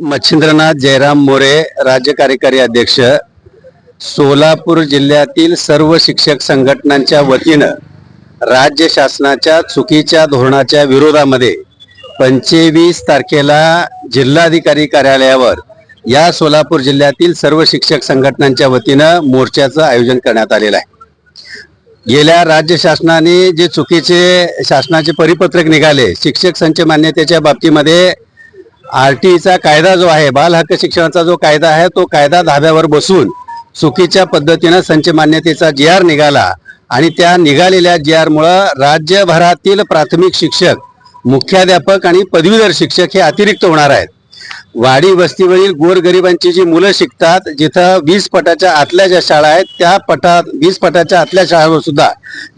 मच्छिंद्रनाथ जयराम मोरे राज्य कार्यकारी अध्यक्ष सोलापूर जिल्ह्यातील सर्व शिक्षक संघटनांच्या वतीनं राज्य शासनाच्या चुकीच्या धोरणाच्या विरोधामध्ये पंचवीस तारखेला जिल्हाधिकारी कार्यालयावर या सोलापूर जिल्ह्यातील सर्व शिक्षक संघटनांच्या वतीनं मोर्चाचं आयोजन करण्यात आलेलं आहे. गेल्या राज्य शासनाने जे चुकीचे शासनाचे परिपत्रक निघाले शिक्षक संच मान्यतेच्या बाबतीमध्ये आरटीईचा कायदा जो आहे बाल हक्क शिक्षणाचा जो कायदा आहे तो कायदा धाब्यावर बसून चुकीच्या पद्धतीनं संच मान्यतेचा जी आर निघाला आणि त्या निघालेल्या जी आरमुळं राज्यभरातील प्राथमिक शिक्षक मुख्याध्यापक आणि पदवीधर शिक्षक हे अतिरिक्त होणार आहेत. वाडी वस्तीवरील गोरगरिबांची जी मुलं शिकतात जिथं वीस पटाच्या आतल्या ज्या शाळा आहेत त्या पटात वीस पटाच्या आतल्या शाळांवर सुद्धा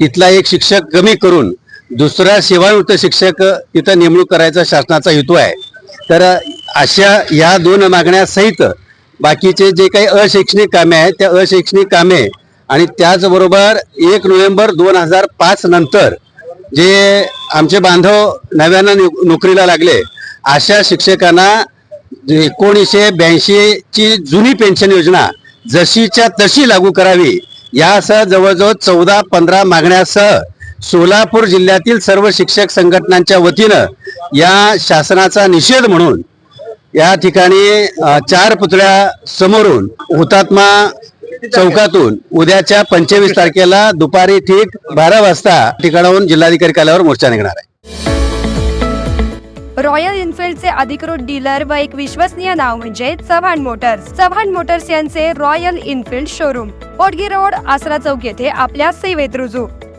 तिथला एक शिक्षक कमी करून दुसरा सेवानिवृत्त शिक्षक तिथं नेमणूक करायचा शासनाचा हेतू आहे. तर अशा या दोन मागण्यासहित बाकीचे जे काही अशैक्षणिक कामे आहेत त्या अशैक्षणिक कामे आणि त्याचबरोबर एक नोव्हेंबर दोन हजार पाच नंतर जे आमचे बांधव नव्यानं नो- नोकरीला लागले अशा शिक्षकांना एकोणीसशे ब्याऐंशीची जुनी पेन्शन योजना जशीच्या तशी लागू करावी यासह जवळजवळ चौदा पंधरा मागण्यासह सोलापूर जिल्ह्यातील सर्व शिक्षक संघटनांच्या वतीनं या शासनाचा निषेध म्हणून या ठिकाणी चार पुतळ्या समोरून हुतात्मा चौकातून उद्याच्या पंचवीस तारखेला दुपारी ठीक बारा वाजता ठिकाणाहून जिल्हाधिकारी कार्यालयावर मोर्चा निघणार आहे. रॉयल इन्फिल्डचे अधिकृत डीलर व एक विश्वसनीय नाव म्हणजे चव्हाण मोटर्स. चव्हाण मोटर्स यांचे Royal Enfield showroom. पोटगी road Asara चौक येथे आपल्या सेवेत रुजू.